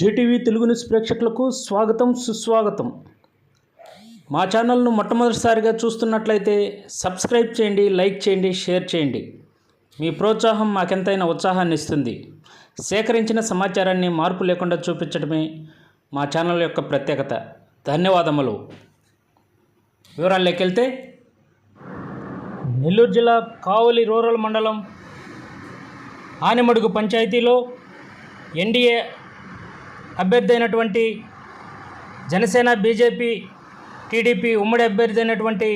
JTV Telugu news ప్రేక్షకులకు స్వాగతం సుస్వాగతం. మా ఛానల్ను మొట్టమొదటిసారిగా చూస్తున్నట్లయితే సబ్స్క్రైబ్ చేయండి లైక్ చేయండి షేర్ చేయండి. మీ ప్రోత్సాహం మాకెంతైనా ఉత్సాహాన్ని ఇస్తుంది. సేకరించిన సమాచారాన్ని మార్పు లేకుండా చూపించడమే మా ఛానల్ యొక్క ప్రత్యేకత. ధన్యవాదములు. వివరాల్లోకి వెళ్తే నెల్లూరు జిల్లా కావలి రూరల్ మండలం ఆనెమడుగు పంచాయతీలో ఎన్డీఏ అభ్యర్థి అయినటువంటి జనసేన బీజేపీ టీడీపీ ఉమ్మడి అభ్యర్థి అయినటువంటి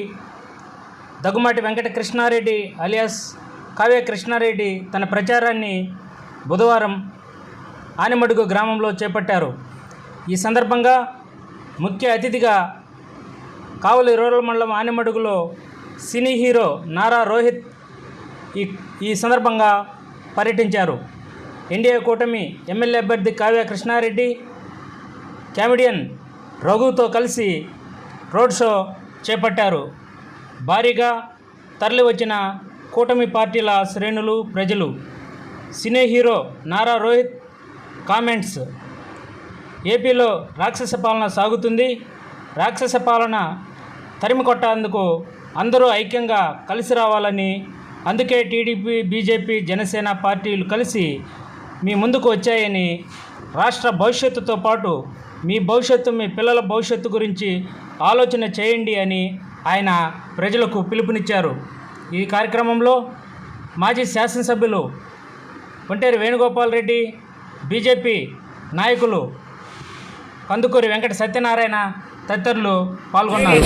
దగ్గుమాటి వెంకట కృష్ణారెడ్డి అలియాస్ కావ్య కృష్ణారెడ్డి తన ప్రచారాన్ని బుధవారం ఆనిమడుగు గ్రామంలో చేపట్టారు. ఈ సందర్భంగా ముఖ్య అతిథిగా కావలి రూరల్ మండలం ఆనిమడుగులో సినీ హీరో నారా రోహిత్ ఈ ఈ సందర్భంగా పర్యటించారు. ఎన్డీఏ కూటమి ఎమ్మెల్యే అభ్యర్థి కావ్య కృష్ణారెడ్డి కామెడియన్ రఘుతో కలిసి రోడ్ షో చేపట్టారు. భారీగా తరలివచ్చిన కూటమి పార్టీల శ్రేణులు ప్రజలు. Cine hero Nara Rohit comments. ఏపీలో రాక్షస పాలన సాగుతుంది. రాక్షస పాలన తరిమి కొట్టేందుకు అందరూ ఐక్యంగా కలిసి రావాలని అందుకే టీడీపీ బీజేపీ జనసేన పార్టీలు కలిసి మీ ముందుకు వచ్చాయని రాష్ట్ర భవిష్యత్తుతో పాటు మీ భవిష్యత్తు మీ పిల్లల భవిష్యత్తు గురించి ఆలోచన చేయండి అని ఆయన ప్రజలకు పిలుపునిచ్చారు. ఈ కార్యక్రమంలో మాజీ శాసనసభ్యులు ఒంటేరు వేణుగోపాల్ రెడ్డి బీజేపీ నాయకులు కందుకూరి వెంకట సత్యనారాయణ తదితరులు పాల్గొన్నారు.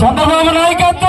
చంద్రబాబు నాయకత్వం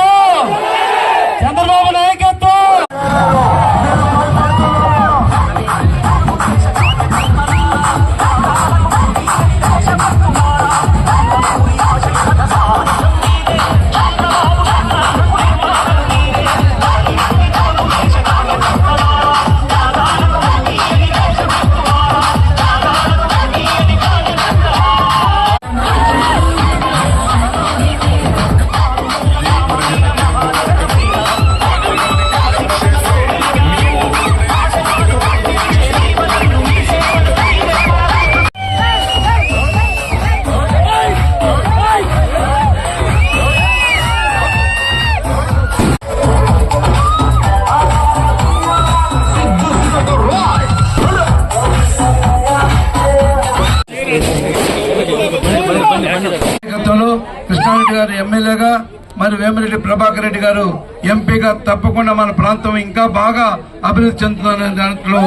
ప్రభాకర్ రెడ్డి గారు ఎంపీగా తప్పకుండా మన ప్రాంతం ఇంకా బాగా అభివృద్ధి చెందుతున్న దాంట్లో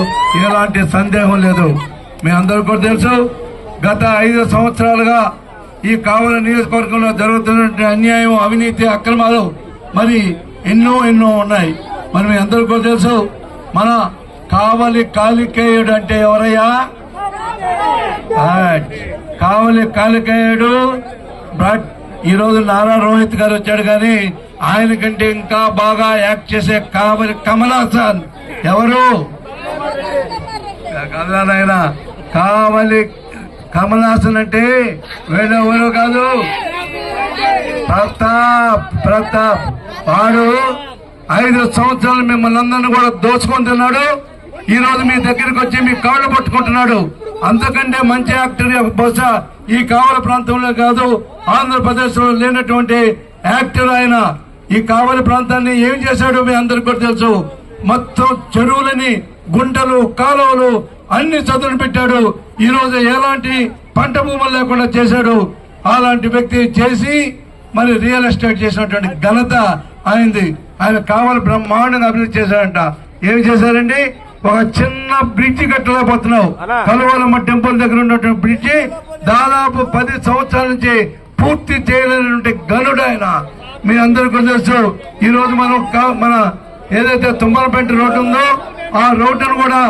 ఎలాంటి సందేహం లేదు. మీ అందరూ కూడా తెలుసు గత ఐదు సంవత్సరాలుగా ఈ కావలి నియోజకవర్గంలో జరుగుతున్నటువంటి అన్యాయం అవినీతి అక్రమాలు మరి ఎన్నో ఎన్నో ఉన్నాయి. మరి మీ అందరూ కూడా తెలుసు మన కావలి కాలికేయుడు అంటే ఎవరయ్యా? కావలి కాలికేయుడు బట్ ఈరోజు నారా రోహిత్ గారు వచ్చాడు కానీ ఆయన కంటే ఇంకా బాగా యాక్ట్ చేసే కావలి కమల్ హాసన్. ఎవరు? కదా నాయన? కావలి కమల్ హాసన్ అంటే వేరెవరు కాదు? ప్రతాప్ ప్రతాప్. వాడు ఐదు సంవత్సరాలు మిమ్మల్ని అందరిని కూడా దోచుకుంటున్నాడు. ఈ రోజు మీ దగ్గరికి వచ్చి మీ కాళ్ళు పట్టుకుంటున్నాడు. అంతకంటే మంచి యాక్టర్ బహుశా ఈ కావల ప్రాంతంలో కాదు ఆంధ్రప్రదేశ్లో లేనటువంటి యాక్టర్ ఆయన. ఈ కావలి ప్రాంతాన్ని ఏం చేశాడో మీ అందరికి కూడా తెలుసు. మొత్తం చెరువులని గుంటలు కాలువలు అన్ని చదువులు పెట్టాడు. ఈ రోజు ఎలాంటి పంట భూములు లేకుండా చేశాడు. అలాంటి వ్యక్తి చేసి మరి రియల్ ఎస్టేట్ చేసినటువంటి ఘనత ఆయనది. ఆయన కావాలి బ్రహ్మాండంగా అభివృద్ధి చేశారంట ఏమి చేశారండి? ఒక చిన్న బ్రిడ్జ్ కట్టలేకపోతున్నావు. కలువలమ్మ టెంపుల్ దగ్గర ఉన్నటువంటి బ్రిడ్జి దాదాపు పది సంవత్సరాల నుంచి పూర్తి చేయలేనటువంటి గనుడు ఆయన. మీ అందరికీ తెలుసు ఈ రోజు మనం మన ఏదైతే తుమ్మలపేట రోడ్డు ఉందో ఆ రోడ్డును కూడా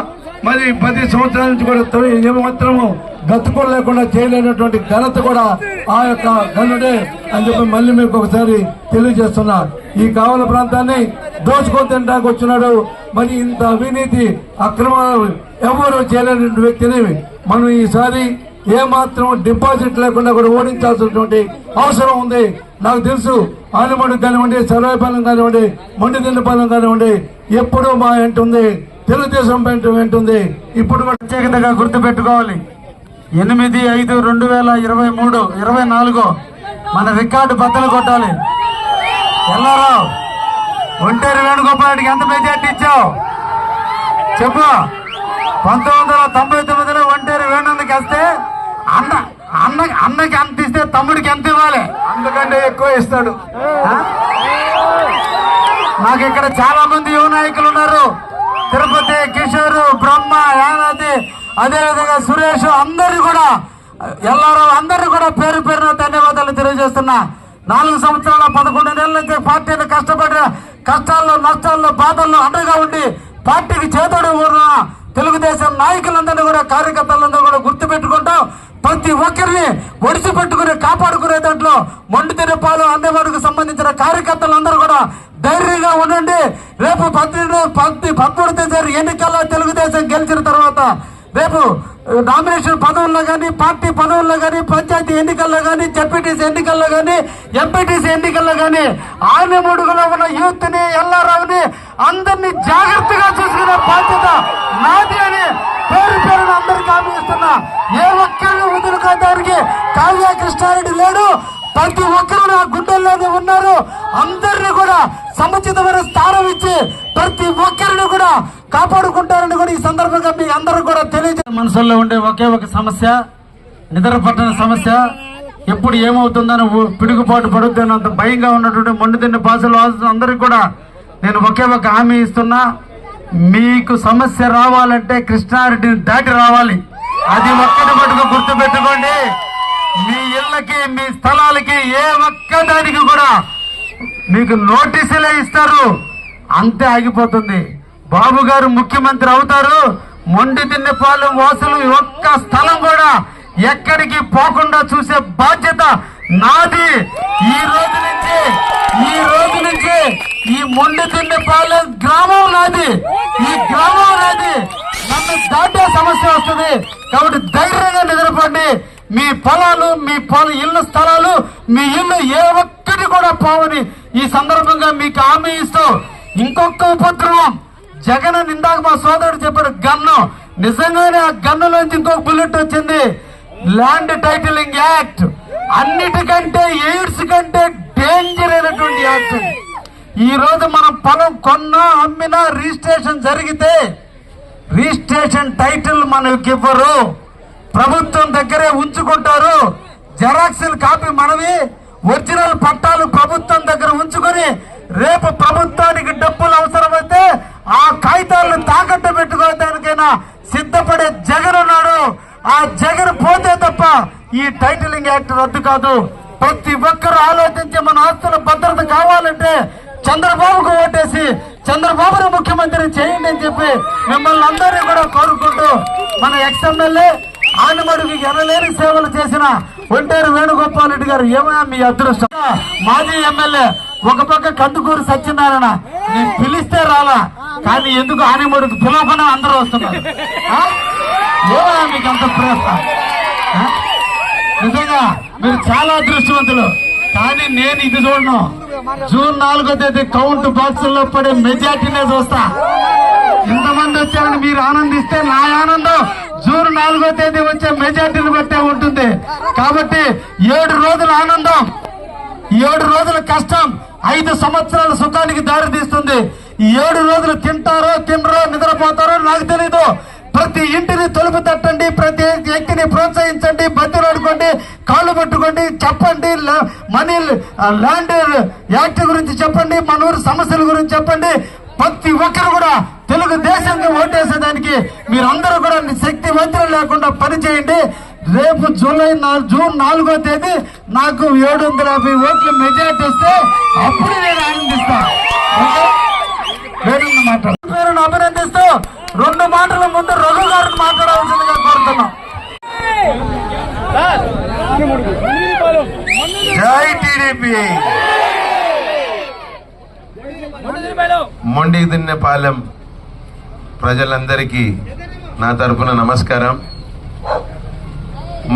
మరి పది సంవత్సరాల నుంచి కూడా తొలి ఏమాత్రము గతుకులు లేకుండా చేయలేనటువంటి ఘనత కూడా ఆ యొక్క గనుడే అని చెప్పి మళ్ళీ మీకు ఒకసారి తెలియజేస్తున్నా. ఈ కావల ప్రాంతాన్ని దోచుకొని తినడానికి వచ్చినాడు. మరి ఇంత అవినీతి అక్రమాలు ఎవరు చేయలేనటువంటి వ్యక్తిని మనం ఈసారి ఏమాత్రం డిపాజిట్ లేకుండా కూడా ఓడించాల్సినటువంటి అవసరం ఉంది. నాకు తెలుసు ఆనమడు కానివ్వండి సర్వేపాలెం కానివ్వండి మొండిదిన్నపాలెం కానివ్వండి ఎప్పుడూ మా ఏంటుంది తెలుగుదేశం వెంట వెంటుంది ఇప్పుడు కూడా ప్రత్యేకతగా గుర్తుపెట్టుకోవాలి. ఎనిమిది ఐదు రెండు వేల ఇరవై మూడు ఇరవై నాలుగు మన రికార్డు బద్దలు కొట్టాలి. ఎల్లారావు ఒంటేరు వేణుగోపాలకి ఎంత మెజార్టీ ఇచ్చావు? చెప్పు. పంతొమ్మిది వందల తొంభై తొమ్మిదిలో ఒంటేరు వేణుందుకు వస్తే అన్న అన్నకి ఎంత ఇస్తే తమ్ముడికి ఎంత ఇవ్వాలి? అందుకంటే ఎక్కువ ఇస్తాడు? నాకు ఇక్కడ చాలా మంది యువ నాయకులు ఉన్నారు. తిరుపతి కిషోర్ బ్రహ్మ యానాది అదేవిధంగా సురేష్ అందరు కూడా ఎల్లారో అందరు కూడా పేరు పేరున ధన్యవాదాలు తెలియజేస్తున్నా. నాలుగు సంవత్సరాల పదకొండు నెలల నుంచి పార్టీని కష్టపడిన కష్టాల్లో నష్టాల్లో బాధల్లో అండగా ఉండి పార్టీకి చేతోడు ఉన్న తెలుగుదేశం నాయకులందరినీ కూడా కార్యకర్తలందరూ కూడా గుర్తు పెట్టుకుంటాం ప్రతి ఒక్కరిని ఒడిసి పెట్టుకుని కాపాడుకునే దాంట్లో మొండి పాలు అందేవాడికి సంబంధించిన కార్యకర్తలందరూ కూడా ధైర్యంగా ఉండండి. రేపు పద్దెనిమిది పద్ది పదమూడు తేదీ ఎన్నికల్లో తెలుగుదేశం గెలిచిన తర్వాత రేపు నామినేషన్ పదవుల్లో కానీ పార్టీ పదవుల్లో కానీ పంచాయతీ ఎన్నికల్లో కానీ జడ్పీటీసీ ఎన్నికల్లో కానీ ఎంపీటీసీ ఎన్నికల్లో కానీ ఆమె ముడుగులో ఉన్న యూత్ని ఎల్లారావుని అందరినీ జాగ్రత్తగా చూసుకునే బాధ్యత నాది అని పేరు పేరున అందరికి హామీ ఇస్తున్నా ఏ ఒక్కరిని వదులుకోవడానికి కావ్య కృష్ణారెడ్డి లేడు. ప్రతి ఒక్కరు నా గుండెల్లోనే ఉన్నారు. అందరిని కూడా సముచితమైన స్థానం ఇచ్చి ప్రతి ఒక్కరిని కూడా కాపాడుకుంటారని కూడా ఈ సందర్భంగా మీ అందరూ కూడా తెలియజే మనసుల్లో ఉండే ఒకే ఒక సమస్య నిద్ర పట్టణ సమస్య. ఎప్పుడు ఏమవుతుందని పిడుగుపాటు పడుతుందని అంత భయంగా ఉన్నటువంటి మొండితిండి భాషలు అందరికి కూడా నేను ఒకే ఒక హామీ ఇస్తున్నా. మీకు సమస్య రావాలంటే కృష్ణారెడ్డిని దాటి రావాలి. అది ఒక్కటి మటుకు గుర్తుపెట్టుకోండి. మీ ఇళ్ళకి మీ స్థలాలకి ఏ ఒక్కదానికి కూడా మీకు నోటీసులే ఇస్తారు. అంతే ఆగిపోతుంది. బాబు గారు ముఖ్యమంత్రి అవుతారు. మొండి తిన్నపాలెం వాసులు ఒక్క స్థలం కూడా ఎక్కడికి పోకుండా చూసే బాధ్యత నాది ఈ రోజు నుంచి ఈ రోజు నుంచి ఈ మొండి తిండిపాలెం గ్రామం నాది. ఈ గ్రామం నాది. నన్ను దాటే సమస్య వస్తుంది. కాబట్టి ధైర్యంగా నిద్రపండి. మీ పొలాలు మీ పొల ఇళ్ళ స్థలాలు మీ ఇల్లు ఏ ఒక్కటి కూడా పోవని ఈ సందర్భంగా మీకు హామీ ఇస్తూ ఇంకొక ఉపద్రవం. జగన్ ఇందాక మా సోదరుడు చెప్పాడు గన్ను. నిజంగానే ఆ గన్నులోంచి ఇంకొక బుల్లెట్ వచ్చింది. Land titling act. అన్నిటికంటే ఎయిడ్స్ కంటే డేంజర్ అయినటువంటి యాక్ట్ ఈ రోజు మనం పొలం కొన్నా అమ్మినా రిజిస్ట్రేషన్ జరిగితే రిజిస్ట్రేషన్ టైటిల్ మనకి ఇవ్వరు. ప్రభుత్వం దగ్గరే ఉంచుకుంటారు. జెరాక్సిల్ కాపీ మనవి ఒరిజినల్ పట్టాలు ప్రభుత్వం దగ్గర ఉంచుకొని రేపు ప్రభుత్వానికి డబ్బులు అవసరమైతే ఆ కాగితాలను తాకట్టు పెట్టుకోవడానికైనా సిద్ధపడే జగన్ ఉన్నాడు. ఆ జగన్ పోతే తప్ప ఈ టైటిలింగ్ యాక్ట్ రద్దు కాదు. ప్రతి ఒక్కరు ఆలోచించి మన ఆస్తుల భద్రత కావాలంటే చంద్రబాబుకు ఓటేసి చంద్రబాబును ముఖ్యమంత్రి చేయండి అని చెప్పి మిమ్మల్ని అందరినీ కూడా కోరుకుంటూ మన ఎక్స్ ఆనమడుగు ఎనలేని సేవలు చేసిన ఒంటేరు వేణుగోపాల్ రెడ్డి గారు ఏమైనా మీ అదృష్టం? మాజీ ఎమ్మెల్యే ఒక పక్క కందుకూరు సత్యనారాయణ నేను పిలిస్తే రాలా కానీ ఎందుకు ఆనమడుగు పిలవకుండా అందరూ వస్తున్నారు? ఏమైనా మీకు అంత ప్రేస్తా నిజంగా మీరు చాలా అదృష్టవంతులు. కానీ నేను ఇది చూడను. జూన్ నాలుగో తేదీ కౌంట్ బాక్సుల్లో పడే మెజార్టీనే చూస్తా. ఇంతమంది వచ్చారని మీరు ఆనందిస్తే నా ఆనందం జూన్ నాలుగో తేదీ వచ్చే మెజార్టీని బట్టే ఉంటుంది. కాబట్టి ఏడు రోజుల ఆనందం ఈ ఏడు రోజుల కష్టం ఐదు సంవత్సరాల సుఖానికి దారి తీస్తుంది. ఈ ఏడు రోజులు తింటారో తినరో నిద్రపోతారో నాకు తెలీదు. ప్రతి ఇంటిని తొలుపు తట్టండి ప్రతి వ్యక్తిని ప్రోత్సహించండి బతిలాడుకోండి చెప్పండి. మనీ ల్యాండ్ యాక్ట్ గురించి చెప్పండి. మన ఊరు సమస్యల గురించి చెప్పండి. ప్రతి ఒక్కరు కూడా తెలుగుదేశంకి ఓటేసేదానికి మీరందరూ కూడా శక్తి వంచన లేకుండా పనిచేయండి రేపు జూలై జూన్ నాలుగో తేదీ నాకు ఏడు వందల యాభై ఓట్లు మెజార్టీ వస్తే అప్పుడు నేను ఆనందిస్తాను అభినందిస్తూ రెండు మాటల ముందు రఘు గారిని మాట్లాడవలసిందిగా కోరుతున్నాం జై టీడీపీ మొండి దిన్నెపాలెం ప్రజలందరికీ నా తరపున నమస్కారం.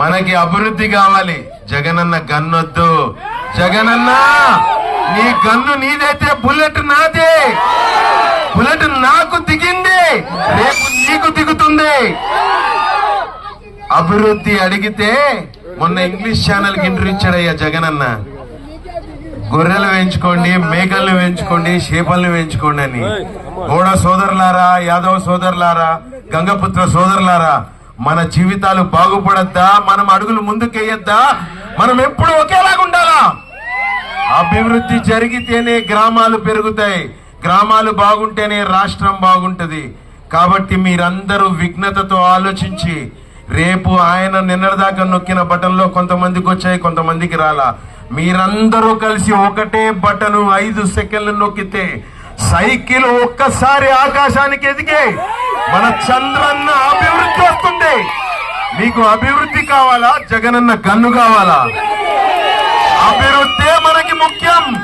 మనకి అభివృద్ధి కావాలి. జగనన్న గన్నొద్దు. జగనన్న నీ గన్ను నీదైతే బుల్లెట్ నాదే. బుల్లెట్ నాకు దిగింది. రేపు నీకు దిగుతుంది. అభివృద్ధి అడిగితే మొన్న ఇంగ్లీష్ ఛానల్కి ఇంటర్వ్యూ ఇచ్చాడయ్యా జగనన్న. గొర్రెలు పెంచుకోండి మేకలను పెంచుకోండి చేపలను పెంచుకోండి అని. గోడ సోదరులారా యాదవ్ సోదరులారా గంగపుత్ర సోదరులారా మన జీవితాలు బాగుపడద్దా? మనం అడుగులు ముందుకేయద్దా మనం ఎప్పుడు ఒకేలాగా ఉండాలా? అభివృద్ధి జరిగితేనే గ్రామాలు పెరుగుతాయి. గ్రామాలు బాగుంటేనే రాష్ట్రం బాగుంటది. కాబట్టి మీరందరూ విఘ్నతతో ఆలోచించి రేపు ఆయన నిన్నటిదాకా నొక్కిన బటన్లో కొంతమందికి వచ్చాయి కొంతమందికి రాలా. మీరందరూ కలిసి ఒకటే బటను ఐదు సెకండ్లు నొక్కితే సైకిల్ ఒక్కసారి ఆకాశానికి ఎదిగే మన చంద్రన్న అభివృద్ధి వస్తుంది. మీకు అభివృద్ధి కావాలా? జగనన్న గన్ను కావాలా? అభివృద్ధి మనకి ముఖ్యం.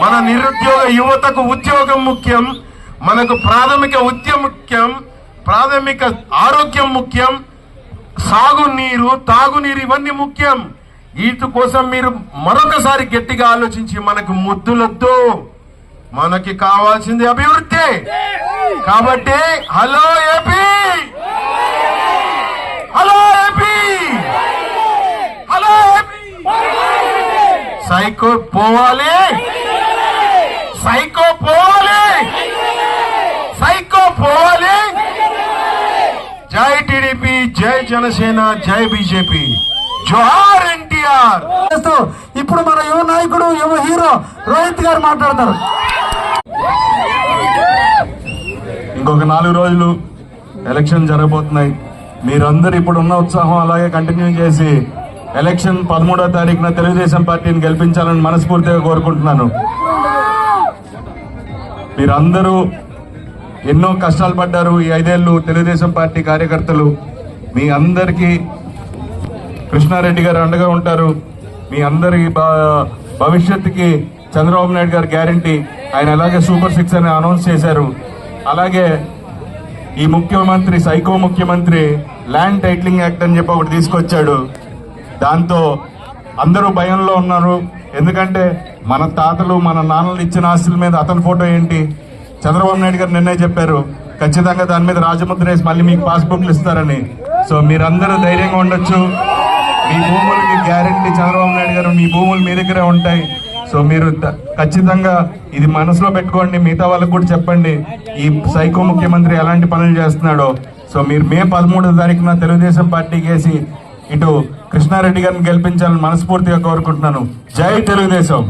మన నిరుద్యోగ యువతకు ఉద్యోగం ముఖ్యం. మనకు ప్రాథమిక ఉద్యం ముఖ్యం. ప్రాథమిక ఆరోగ్యం ముఖ్యం. సాగునీరు తాగునీరు ఇవన్నీ ముఖ్యం. వీటి కోసం మీరు మరొకసారి గట్టిగా ఆలోచించి మనకు ముద్దులొద్దు. మనకి కావాల్సింది అభివృద్ధి. కాబట్టి hello AP! Hello AP! Hello AP! Psycho పోవాలి. సైకో పోవాలి. సైకో పోవాలి. జై టిడిపి జై జనసేన జై బీజేపీ. జోహార్ చేస్తూ ఇప్పుడు మన యువ నాయకుడు యువ హీరో రోహిత్ గారు మాట్లాడతారు. ఇంకొక నాలుగు రోజులు ఎలక్షన్ జరగబోతున్నాయి. మీరందరూ ఇప్పుడు ఉన్న ఉత్సాహం అలాగే కంటిన్యూ చేసి ఎలక్షన్ పదమూడో తారీఖున తెలుగుదేశం పార్టీని గెలిపించాలని మనస్ఫూర్తిగా కోరుకుంటున్నాను. మీరందరూ ఎన్నో కష్టాలు పడ్డారు ఈ ఐదేళ్ళు తెలుగుదేశం పార్టీ కార్యకర్తలు. మీ అందరికీ కృష్ణారెడ్డి గారు అండగా ఉంటారు. మీ అందరి భ- భవిష్యత్తుకి చంద్రబాబు నాయుడు గారు గ్యారంటీ. ఆయన అలాగే సూపర్ సిక్స్ అని అనౌన్స్ చేశారు. అలాగే ఈ ముఖ్యమంత్రి సైకో ముఖ్యమంత్రి ల్యాండ్ టైటిలింగ్ యాక్ట్ అని చెప్పి ఒకటి తీసుకొచ్చాడు. దాంతో అందరూ భయంలో ఉన్నారు. ఎందుకంటే మన తాతలు మన నాన్నలు ఇచ్చిన ఆస్తుల మీద అతని ఫోటో ఏంటి? చంద్రబాబు నాయుడు గారు నిన్నే చెప్పారు. ఖచ్చితంగా దాని మీద రాజముద్ర వేసి మళ్ళీ మీకు పాస్బుక్లు ఇస్తారని. సో మీరందరూ ధైర్యంగా ఉండొచ్చు. మీ భూములకి గ్యారంటీ చంద్రబాబు నాయుడు గారు మీ భూములు మీ దగ్గరే ఉంటాయి. సో మీరు ఖచ్చితంగా ఇది మనసులో పెట్టుకోండి మిగతా వాళ్ళకు కూడా చెప్పండి ఈ సైకో ముఖ్యమంత్రి ఎలాంటి పనులు చేస్తున్నాడో. సో మీరు మే పదమూడో తారీఖున తెలుగుదేశం పార్టీకి వేసి ఇటు కృష్ణారెడ్డి గారిని గెలిపించాలని మనస్ఫూర్తిగా కోరుకుంటున్నాను. జై తెలుగుదేశం!